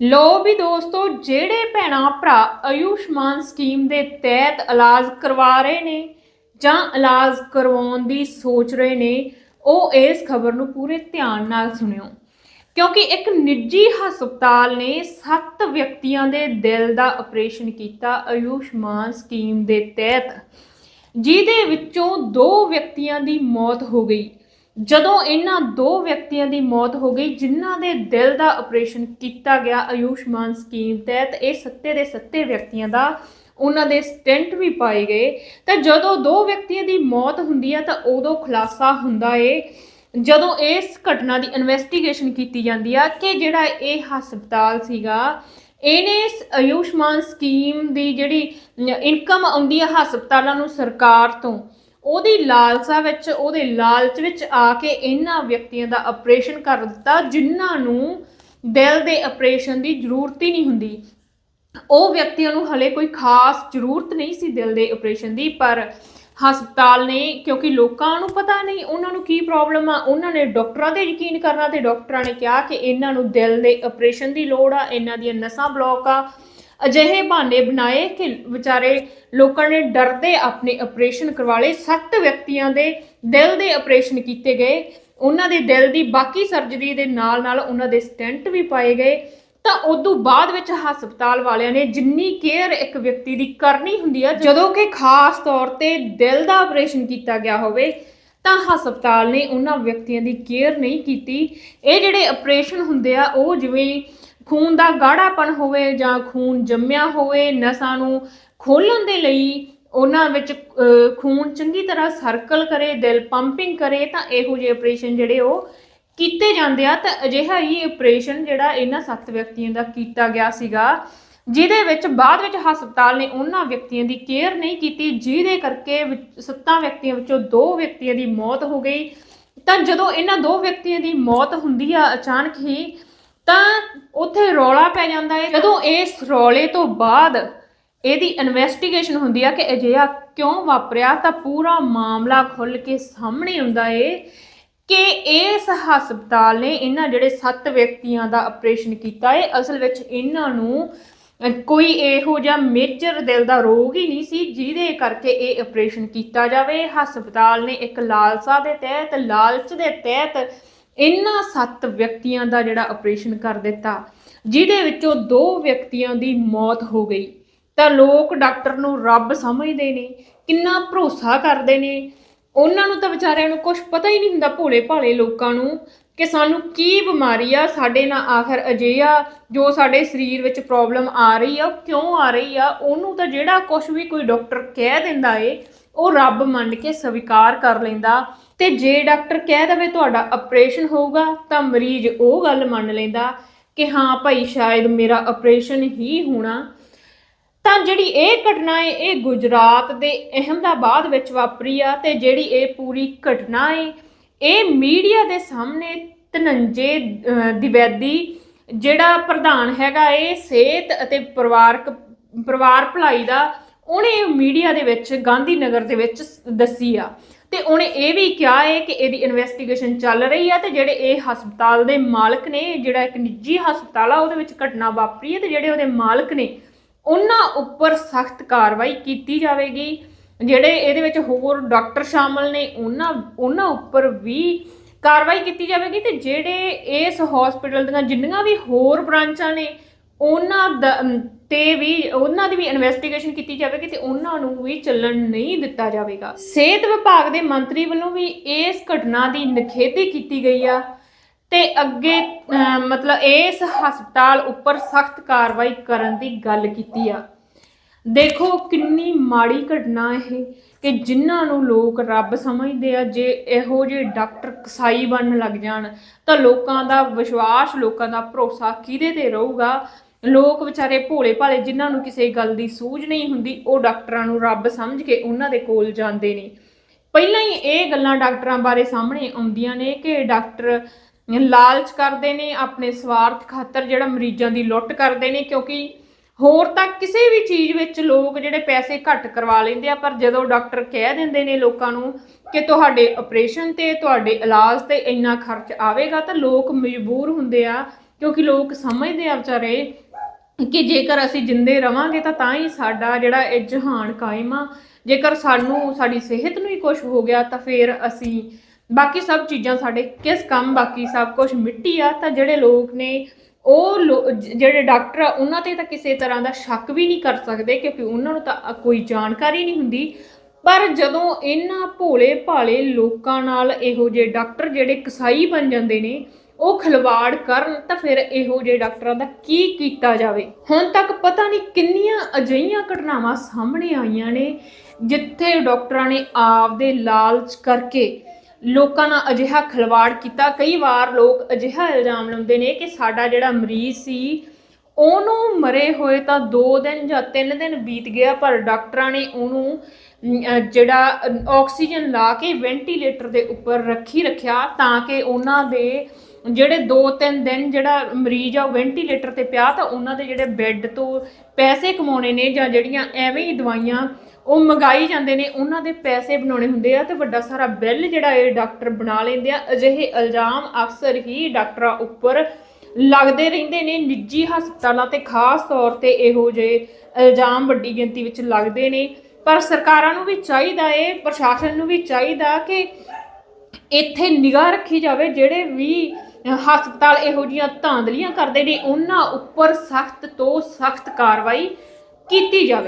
ਲੋ ਵੀ ਦੋਸਤੋ, ਜਿਹੜੇ ਭੈਣਾਂ ਭਰਾ ਆਯੁਸ਼ਮਾਨ ਸਕੀਮ ਦੇ ਤਹਿਤ ਇਲਾਜ ਕਰਵਾ ਰਹੇ ਨੇ ਜਾਂ ਇਲਾਜ ਕਰਵਾਉਣ ਦੀ ਸੋਚ ਰਹੇ ਨੇ, ਉਹ ਇਸ ਖਬਰ ਨੂੰ ਪੂਰੇ ਧਿਆਨ ਨਾਲ ਸੁਣਿਓ। ਕਿਉਂਕਿ ਇੱਕ ਨਿੱਜੀ ਹਸਪਤਾਲ ਨੇ 7 ਵਿਅਕਤੀਆਂ ਦੇ ਦਿਲ ਦਾ ਆਪਰੇਸ਼ਨ ਕੀਤਾ ਆਯੁਸ਼ਮਾਨ ਸਕੀਮ ਦੇ ਤਹਿਤ, ਜਿਹਦੇ ਵਿੱਚੋਂ ਦੋ ਵਿਅਕਤੀਆਂ ਦੀ ਮੌਤ ਹੋ ਗਈ। ਜਦੋਂ ਇਹਨਾਂ ਦੋ ਵਿਅਕਤੀਆਂ ਦੀ ਮੌਤ ਹੋ ਗਈ, ਜਿਨ੍ਹਾਂ ਦੇ ਦਿਲ ਦਾ ਆਪਰੇਸ਼ਨ ਕੀਤਾ ਗਿਆ ਆਯੁਸ਼ਮਾਨ ਸਕੀਮ ਤਹਿਤ, ਇਹ ਸੱਤੇ ਦੇ ਸੱਤੇ ਵਿਅਕਤੀਆਂ ਦਾ, ਉਹਨਾਂ ਦੇ ਸਟੈਂਟ ਵੀ ਪਾਏ ਗਏ। ਤਾਂ ਜਦੋਂ ਦੋ ਵਿਅਕਤੀਆਂ ਦੀ ਮੌਤ ਹੁੰਦੀ ਹੈ ਤਾਂ ਉਦੋਂ ਖੁਲਾਸਾ ਹੁੰਦਾ ਏ। ਜਦੋਂ ਇਸ ਘਟਨਾ ਦੀ ਇਨਵੈਸਟੀਗੇਸ਼ਨ ਕੀਤੀ ਜਾਂਦੀ ਆ ਕਿ ਜਿਹੜਾ ਇਹ ਹਸਪਤਾਲ ਸੀਗਾ, ਇਹਨੇ ਆਯੁਸ਼ਮਾਨ ਸਕੀਮ ਦੀ ਜਿਹੜੀ ਇਨਕਮ ਆਉਂਦੀ ਆ ਹਸਪਤਾਲਾਂ ਨੂੰ ਸਰਕਾਰ ਤੋਂ ਉਹਦੀ ਲਾਲਸਾ ਵਿੱਚ, ਉਹਦੇ ਲਾਲਚ ਵਿੱਚ ਆ ਕੇ ਇਹਨਾਂ ਵਿਅਕਤੀਆਂ ਦਾ ਆਪਰੇਸ਼ਨ ਕਰ ਦਿੱਤਾ, ਜਿਨ੍ਹਾਂ ਨੂੰ ਦਿਲ ਦੇ ਆਪਰੇਸ਼ਨ ਦੀ ਜ਼ਰੂਰਤ ਹੀ ਨਹੀਂ ਹੁੰਦੀ। ਉਹ ਵਿਅਕਤੀਆਂ ਨੂੰ ਹਲੇ ਕੋਈ ਖਾਸ ਜ਼ਰੂਰਤ ਨਹੀਂ ਸੀ ਦਿਲ ਦੇ ਆਪਰੇਸ਼ਨ ਦੀ, ਪਰ ਹਸਪਤਾਲ ਨੇ, ਕਿਉਂਕਿ ਲੋਕਾਂ ਨੂੰ ਪਤਾ ਨਹੀਂ ਉਹਨਾਂ ਨੂੰ ਕੀ ਪ੍ਰੋਬਲਮ ਆ, ਉਹਨਾਂ ਨੇ ਡਾਕਟਰਾਂ ਤੇ ਯਕੀਨ ਕਰਨਾ ਤੇ ਡਾਕਟਰਾਂ ਨੇ ਕਿਹਾ ਕਿ ਇਹਨਾਂ ਨੂੰ ਦਿਲ ਦੇ ਆਪਰੇਸ਼ਨ ਦੀ ਲੋੜ ਆ, ਇਹਨਾਂ ਦੀਆਂ ਨਸਾਂ ਬਲੌਕ ਆ। ਅਜਿਹੇ ਬਹਾਨੇ ਬਣਾਏ ਕਿ ਵਿਚਾਰੇ ਲੋਕਾਂ ਨੇ ਡਰਦੇ ਆਪਣੇ ਆਪਰੇਸ਼ਨ ਕਰਵਾ ਲਏ। ਸੱਤ ਵਿਅਕਤੀਆਂ ਦੇ ਦਿਲ ਦੇ ਆਪਰੇਸ਼ਨ ਕੀਤੇ ਗਏ। ਉਹਨਾਂ ਦੇ ਦਿਲ ਦੀ ਬਾਕੀ ਸਰਜਰੀ ਦੇ ਨਾਲ ਨਾਲ ਉਹਨਾਂ ਦੇ ਸਟੈਂਟ ਵੀ ਪਾਏ ਗਏ। ਤਾਂ ਉਦੋਂ ਬਾਅਦ ਵਿੱਚ ਹਸਪਤਾਲ ਵਾਲਿਆਂ ਨੇ ਜਿੰਨੀ ਕੇਅਰ ਇੱਕ ਵਿਅਕਤੀ ਦੀ ਕਰਨੀ ਹੁੰਦੀ ਆ, ਜਦੋਂ ਕਿ ਖਾਸ ਤੌਰ ਤੇ ਦਿਲ ਦਾ ਆਪਰੇਸ਼ਨ ਕੀਤਾ ਗਿਆ ਹੋਵੇ, ਤਾਂ ਹਸਪਤਾਲ ਨੇ ਉਹਨਾਂ ਵਿਅਕਤੀਆਂ ਦੀ ਕੇਅਰ ਨਹੀਂ ਕੀਤੀ। ਇਹ ਜਿਹੜੇ ਆਪਰੇਸ਼ਨ ਹੁੰਦੇ ਆ, ਉਹ ਜਿਵੇਂ ਖੂਨ ਦਾ ਗਾੜਾਪਣ ਹੋਵੇ ਜਾਂ ਖੂਨ ਜੰਮਿਆ ਹੋਵੇ, ਨਸਾਂ ਨੂੰ ਖੋਲਣ ਦੇ ਲਈ ਉਹਨਾਂ ਵਿੱਚ ਖੂਨ ਚੰਗੀ ਤਰ੍ਹਾਂ ਸਰਕਲ ਕਰੇ, ਦਿਲ ਪੰਪਿੰਗ ਕਰੇ, ਤਾਂ ਇਹੋ ਜਿਹੇ ਆਪਰੇਸ਼ਨ ਜਿਹੜੇ ਉਹ ਕੀਤੇ ਜਾਂਦੇ ਆ। ਤਾਂ ਅਜਿਹਾ ਹੀ ਆਪਰੇਸ਼ਨ ਜਿਹੜਾ ਇਹਨਾਂ ਸੱਤ ਵਿਅਕਤੀਆਂ ਦਾ ਕੀਤਾ ਗਿਆ ਸੀਗਾ, ਜਿਹਦੇ ਵਿੱਚ ਬਾਅਦ ਵਿੱਚ ਹਸਪਤਾਲ ਨੇ ਉਹਨਾਂ ਵਿਅਕਤੀਆਂ ਦੀ ਕੇਅਰ ਨਹੀਂ ਕੀਤੀ, ਜਿਹਦੇ ਕਰਕੇ ਵਿੱਚ- ਸੱਤਾਂ ਵਿਅਕਤੀਆਂ ਵਿੱਚੋਂ ਦੋ ਵਿਅਕਤੀਆਂ ਦੀ ਮੌਤ ਹੋ ਗਈ। ਤਾਂ ਜਦੋਂ ਇਹਨਾਂ ਦੋ ਵਿਅਕਤੀਆਂ ਦੀ ਮੌਤ ਹੁੰਦੀ ਆ, ਅਚਾਨਕ ਹੀ ਤਾਂ ਉੱਥੇ ਰੌਲਾ ਪੈ ਜਾਂਦਾ ਹੈ ਜਦੋਂ ਇਸ ਰੌਲੇ ਤੋਂ ਬਾਅਦ ਇਹਦੀ ਇਨਵੈਸਟੀਗੇਸ਼ਨ ਹੁੰਦੀ ਆ ਕਿ ਅਜਿਹਾ ਕਿਉਂ ਵਾਪਰਿਆ, ਤਾਂ ਪੂਰਾ ਮਾਮਲਾ ਖੁੱਲ ਕੇ ਸਾਹਮਣੇ ਆਉਂਦਾ ਏ ਕਿ ਇਸ ਹਸਪਤਾਲ ਨੇ ਇਹਨਾਂ ਜਿਹੜੇ ਸੱਤ ਵਿਅਕਤੀਆਂ ਦਾ ਆਪਰੇਸ਼ਨ ਕੀਤਾ ਏ। ਅਸਲ ਵਿੱਚ ਇਹਨਾਂ ਨੂੰ ਕੋਈ ਇਹੋ ਜਿਹਾ ਮੇਜਰ ਦਿਲ ਦਾ ਰੋਗ ਹੀ ਨਹੀਂ ਸੀ ਜਿਹਦੇ ਕਰਕੇ ਇਹ ਆਪਰੇਸ਼ਨ ਕੀਤਾ ਜਾਵੇ। ਹਸਪਤਾਲ ਨੇ ਇੱਕ ਲਾਲਸਾ ਦੇ ਤਹਿਤ, ਲਾਲਚ ਦੇ ਤਹਿਤ ਇਹਨਾਂ ਸੱਤ ਵਿਅਕਤੀਆਂ ਦਾ ਜਿਹੜਾ ਆਪਰੇਸ਼ਨ ਕਰ ਦਿੱਤਾ, ਜਿਹਦੇ ਵਿੱਚੋਂ ਦੋ ਵਿਅਕਤੀਆਂ ਦੀ ਮੌਤ ਹੋ ਗਈ। ਤਾਂ ਲੋਕ ਡਾਕਟਰ ਨੂੰ ਰੱਬ ਸਮਝਦੇ ਨੇ, ਕਿੰਨਾ ਭਰੋਸਾ ਕਰਦੇ ਨੇ। ਉਹਨਾਂ ਨੂੰ ਤਾਂ ਵਿਚਾਰਿਆਂ ਨੂੰ ਕੁਝ ਪਤਾ ਹੀ ਨਹੀਂ ਹੁੰਦਾ ਭੋਲੇ ਭਾਲੇ ਲੋਕਾਂ ਨੂੰ ਕਿ ਸਾਨੂੰ ਕੀ ਬਿਮਾਰੀ ਆ, ਸਾਡੇ ਨਾਲ ਆਖਰ ਅਜਿਹਾ ਜੋ ਸਾਡੇ ਸਰੀਰ ਵਿੱਚ ਪ੍ਰੋਬਲਮ ਆ ਰਹੀ ਆ, ਉਹ ਕਿਉਂ ਆ ਰਹੀ ਆ। ਉਹਨੂੰ ਤਾਂ ਜਿਹੜਾ ਕੁਝ ਵੀ ਕੋਈ ਡਾਕਟਰ ਕਹਿ ਦਿੰਦਾ ਏ ਉਹ ਰੱਬ ਮੰਨ ਕੇ ਸਵੀਕਾਰ ਕਰ ਲੈਂਦਾ ਤੇ ਜੇ ਡਾਕਟਰ ਕਹਿ ਦੇਵੇ ਤੁਹਾਡਾ ਆਪਰੇਸ਼ਨ ਹੋਊਗਾ ਤਾਂ ਮਰੀਜ਼ ਉਹ ਗੱਲ ਮੰਨ ਲੈਂਦਾ ਕਿ ਹਾਂ ਭਾਈ ਸ਼ਾਇਦ ਮੇਰਾ ਆਪਰੇਸ਼ਨ ਹੀ ਹੋਣਾ। ਤਾਂ ਜਿਹੜੀ ਇਹ ਘਟਨਾ ਹੈ ਇਹ ਗੁਜਰਾਤ ਦੇ ਅਹਿਮਦਾਬਾਦ ਵਿੱਚ ਵਾਪਰੀ ਆ ਤੇ ਜਿਹੜੀ ਇਹ ਪੂਰੀ ਘਟਨਾ ਹੈ ਇਹ ਮੀਡੀਆ ਦੇ ਸਾਹਮਣੇ ਧਨੰਜੇ ਅਹ, ਦਿਵੈਦੀ ਜਿਹੜਾ ਪ੍ਰਧਾਨ ਹੈਗਾ ਇਹ ਸਿਹਤ ਅਤੇ ਪਰਿਵਾਰਕ ਪਰਿਵਾਰ ਭਲਾਈ ਦਾ ਉਹਨੇ ਮੀਡੀਆ ਦੇ ਵਿੱਚ ਗਾਂਧੀ ਨਗਰ ਦੇ ਵਿੱਚ ਦੱਸੀ ਆ। ਤੇ ਉਹਨੇ ਇਹ ਵੀ ਕਿਹਾ ਹੈ ਕਿ ਇਹਦੀ ਇਨਵੈਸਟੀਗੇਸ਼ਨ ਚੱਲ ਰਹੀ ਆ ਤੇ ਜਿਹੜੇ ਇਹ ਹਸਪਤਾਲ ਦੇ ਮਾਲਕ ਨੇ, ਜਿਹੜਾ ਇੱਕ ਨਿੱਜੀ ਹਸਪਤਾਲ ਆ, ਉਹਦੇ ਵਿੱਚ ਘਟਨਾ ਵਾਪਰੀ ਹੈ ਤੇ ਜਿਹੜੇ ਉਹਦੇ ਮਾਲਕ ਨੇ, ਉਹਨਾਂ ਉੱਪਰ ਸਖਤ ਕਾਰਵਾਈ ਕੀਤੀ ਜਾਵੇਗੀ। ਜਿਹੜੇ ਇਹਦੇ ਵਿੱਚ ਹੋਰ ਡਾਕਟਰ ਸ਼ਾਮਲ ਨੇ, ਉਹਨਾਂ ਉਹਨਾਂ ਉੱਪਰ ਵੀ ਕਾਰਵਾਈ ਕੀਤੀ ਜਾਵੇਗੀ ਤੇ ਜਿਹੜੇ ਇਸ ਹਸਪੀਟਲ ਦੀਆਂ ਜਿੰਨੀਆਂ ਵੀ ਹੋਰ ਬ੍ਰਾਂਚਾਂ ਨੇ, ਉਹਨਾਂ ਦਾ ਤੇ ਵੀ ਉਹਨਾਂ ਦੀ ਵੀ ਇਨਵੈਸਟੀਗੇਸ਼ਨ ਕੀਤੀ ਜਾਵੇਗੀ ਤੇ ਉਹਨਾਂ ਨੂੰ ਵੀ ਚੱਲਣ ਨਹੀਂ ਦਿੱਤਾ ਜਾਵੇਗਾ। ਸਿਹਤ ਵਿਭਾਗ ਦੇ ਮੰਤਰੀ ਵੱਲੋਂ ਵੀ ਇਸ ਘਟਨਾ ਦੀ ਨਿਖੇਧੀ ਕੀਤੀ ਗਈ ਆ ਤੇ ਅੱਗੇ ਮਤਲਬ ਇਸ ਹਸਪਤਾਲ ਉੱਪਰ ਸਖਤ ਕਾਰਵਾਈ ਕਰਨ ਦੀ ਗੱਲ ਕੀਤੀ ਆ। ਦੇਖੋ ਕਿੰਨੀ ਮਾੜੀ ਘਟਨਾ ਇਹ ਕਿ ਜਿਨ੍ਹਾਂ ਨੂੰ ਲੋਕ ਰੱਬ ਸਮਝਦੇ ਆ, ਜੇ ਇਹੋ ਜਿਹੇ ਡਾਕਟਰ ਕਸਾਈ ਬਣਨ ਲੱਗ ਜਾਣ ਤਾਂ ਲੋਕਾਂ ਦਾ ਵਿਸ਼ਵਾਸ, ਲੋਕਾਂ ਦਾ ਭਰੋਸਾ ਕਿਹਦੇ ਤੇ ਰਹੂਗਾ? ਲੋਕ ਵਿਚਾਰੇ ਭੋਲੇ ਭਾਲੇ ਜਿਨ੍ਹਾਂ ਨੂੰ ਕਿਸੇ ਗੱਲ ਦੀ ਸੂਝ ਨਹੀਂ ਹੁੰਦੀ, ਉਹ ਡਾਕਟਰਾਂ ਨੂੰ ਰੱਬ ਸਮਝ ਕੇ ਉਹਨਾਂ ਦੇ ਕੋਲ ਜਾਂਦੇ ਨੇ। ਪਹਿਲਾਂ ਹੀ ਇਹ ਗੱਲਾਂ ਡਾਕਟਰਾਂ ਬਾਰੇ ਸਾਹਮਣੇ ਆਉਂਦੀਆਂ ਨੇ ਕਿ ਡਾਕਟਰ ਲਾਲਚ ਕਰਦੇ ਨੇ, ਆਪਣੇ ਸਵਾਰਥ ਖਾਤਰ ਜਿਹੜਾ ਮਰੀਜ਼ਾਂ ਦੀ ਲੁੱਟ ਕਰਦੇ ਨੇ, ਕਿਉਂਕਿ ਹੋਰ ਤਾਂ ਕਿਸੇ ਵੀ ਚੀਜ਼ ਵਿੱਚ ਲੋਕ ਜਿਹੜੇ ਪੈਸੇ ਘੱਟ ਕਰਵਾ ਲੈਂਦੇ ਆ, ਪਰ ਜਦੋਂ ਡਾਕਟਰ ਕਹਿ ਦਿੰਦੇ ਨੇ ਲੋਕਾਂ ਨੂੰ ਕਿ ਤੁਹਾਡੇ ਆਪਰੇਸ਼ਨ ਤੇ, ਤੁਹਾਡੇ ਇਲਾਜ ਤੇ ਇੰਨਾ ਖਰਚ ਆਵੇਗਾ, ਤਾਂ ਲੋਕ ਮਜਬੂਰ ਹੁੰਦੇ ਆ, ਕਿਉਂਕਿ ਲੋਕ ਸਮਝਦੇ ਆ ਵਿਚਾਰੇ ਕਿ ਜੇਕਰ ਅਸੀਂ ਜਿੰਦੇ ਰਵਾਂਗੇ ਤਾਂ ਤਾਂ ਹੀ ਸਾਡਾ ਜਿਹੜਾ ਇਹ ਜਹਾਨ ਕਾਇਮ ਆ। ਜੇਕਰ ਸਾਨੂੰ, ਸਾਡੀ ਸਿਹਤ ਨੂੰ ਹੀ ਕੁਝ ਹੋ ਗਿਆ ਤਾਂ ਫਿਰ ਅਸੀਂ ਬਾਕੀ ਸਭ ਚੀਜ਼ਾਂ ਸਾਡੇ ਕਿਸ ਕੰਮ, ਬਾਕੀ ਸਭ ਕੁਝ ਮਿੱਟੀ ਆ ਤਾਂ ਜਿਹੜੇ ਲੋਕ ਨੇ, ਉਹ ਲੋ- ਜਿਹੜੇ ਡਾਕਟਰ ਆ, ਉਹਨਾਂ ਤੇ ਤਾਂ ਕਿਸੇ ਤਰ੍ਹਾਂ ਦਾ ਸ਼ੱਕ ਵੀ ਨਹੀਂ ਕਰ ਸਕਦੇ ਕਿਉਂਕਿ ਉਹਨਾਂ ਨੂੰ ਤਾਂ ਕੋਈ ਜਾਣਕਾਰੀ ਨਹੀਂ ਹੁੰਦੀ। ਪਰ ਜਦੋਂ ਇਹਨਾਂ ਭੋਲੇ ਭਾਲੇ ਲੋਕਾਂ ਨਾਲ ਇਹੋ ਜਿਹੇ ਡਾਕਟਰ ਜਿਹੜੇ ਕਸਾਈ ਬਣ ਜਾਂਦੇ ਨੇ ਉਹ ਖਿਲਵਾੜ ਕਰਨ ਤਾਂ ਫਿਰ ਇਹੋ ਜਿਹੇ ਡਾਕਟਰਾਂ ਦਾ ਕੀ ਕੀਤਾ ਜਾਵੇ? ਹੁਣ ਤੱਕ ਪਤਾ ਨਹੀਂ ਕਿੰਨੀਆਂ ਅਜਿਹੀਆਂ ਘਟਨਾਵਾਂ ਸਾਹਮਣੇ ਆਈਆਂ ਨੇ ਜਿੱਥੇ ਡਾਕਟਰਾਂ ਨੇ ਆਪਦੇ ਲਾਲਚ ਕਰਕੇ ਲੋਕਾਂ ਨਾਲ ਅਜਿਹਾ ਖਿਲਵਾੜ ਕੀਤਾ। ਕਈ ਵਾਰ ਲੋਕ ਅਜਿਹਾ ਇਲਜ਼ਾਮ ਲਾਉਂਦੇ ਨੇ ਕਿ ਸਾਡਾ ਜਿਹੜਾ ਮਰੀਜ਼ ਸੀ ਉਹਨੂੰ ਮਰੇ ਹੋਏ ਤਾਂ 2 ਦਿਨ ਜਾਂ 3 ਦਿਨ ਬੀਤ ਗਿਆ ਪਰ ਡਾਕਟਰਾਂ ਨੇ ਉਹਨੂੰ ਜਿਹੜਾ ਅਹ, ਆਕਸੀਜਨ ਲਾ ਕੇ ਵੈਂਟੀਲੇਟਰ ਦੇ ਉੱਪਰ ਰੱਖੀ ਰੱਖਿਆ ਤਾਂ ਕਿ ਉਹਨਾਂ ਦੇ ਜਿਹੜੇ 2-3 ਦਿਨ ਜਿਹੜਾ ਮਰੀਜ਼ ਆ ਉਹ ਵੈਂਟੀਲੇਟਰ ਤੇ ਪਿਆ ਤਾਂ ਉਹਨਾਂ ਦੇ ਜਿਹੜੇ ਬੈੱਡ ਤੋਂ ਪੈਸੇ ਕਮਾਉਣੇ ਨੇ ਜਾਂ ਜਿਹੜੀਆਂ ਐਵੇਂ ਹੀ ਦਵਾਈਆਂ ਉਹ ਮੰਗਾਈ ਜਾਂਦੇ ਨੇ, ਉਹਨਾਂ ਦੇ ਪੈਸੇ ਬਣਾਉਣੇ ਹੁੰਦੇ ਆ ਤੇ ਵੱਡਾ ਸਾਰਾ ਬਿੱਲ ਜਿਹੜਾ ਇਹ ਡਾਕਟਰ ਬਣਾ ਲੈਂਦੇ ਆ। ਅਜਿਹੇ ਇਲਜ਼ਾਮ ਅਕਸਰ ਹੀ ਡਾਕਟਰਾਂ ਉੱਪਰ ਲੱਗਦੇ ਰਹਿੰਦੇ ਨੇ, ਨਿੱਜੀ ਹਸਪਤਾਲਾਂ ਤੇ ਖਾਸ ਤੌਰ ਤੇ ਇਹੋ ਜਿਹੇ ਇਲਜ਼ਾਮ ਵੱਡੀ ਗਿਣਤੀ ਵਿੱਚ ਲੱਗਦੇ ਨੇ। ਪਰ ਸਰਕਾਰਾਂ ਨੂੰ ਵੀ ਚਾਹੀਦਾ ਏ, ਪ੍ਰਸ਼ਾਸਨ ਨੂੰ ਵੀ ਚਾਹੀਦਾ ਕਿ ਇੱਥੇ ਨਿਗਾਹ ਰੱਖੀ ਜਾਵੇ, ਜਿਹੜੇ ਵੀ ਹਸਪਤਾਲ ਇਹੋ ਜੀਆਂ ਧਾਂਦਲੀਆਂ ਕਰਦੇ ਨੇ ਉਹਨਾਂ ਉੱਪਰ ਸਖਤ ਤੋਂ ਸਖਤ ਕਾਰਵਾਈ ਕੀਤੀ ਜਾਵੇ।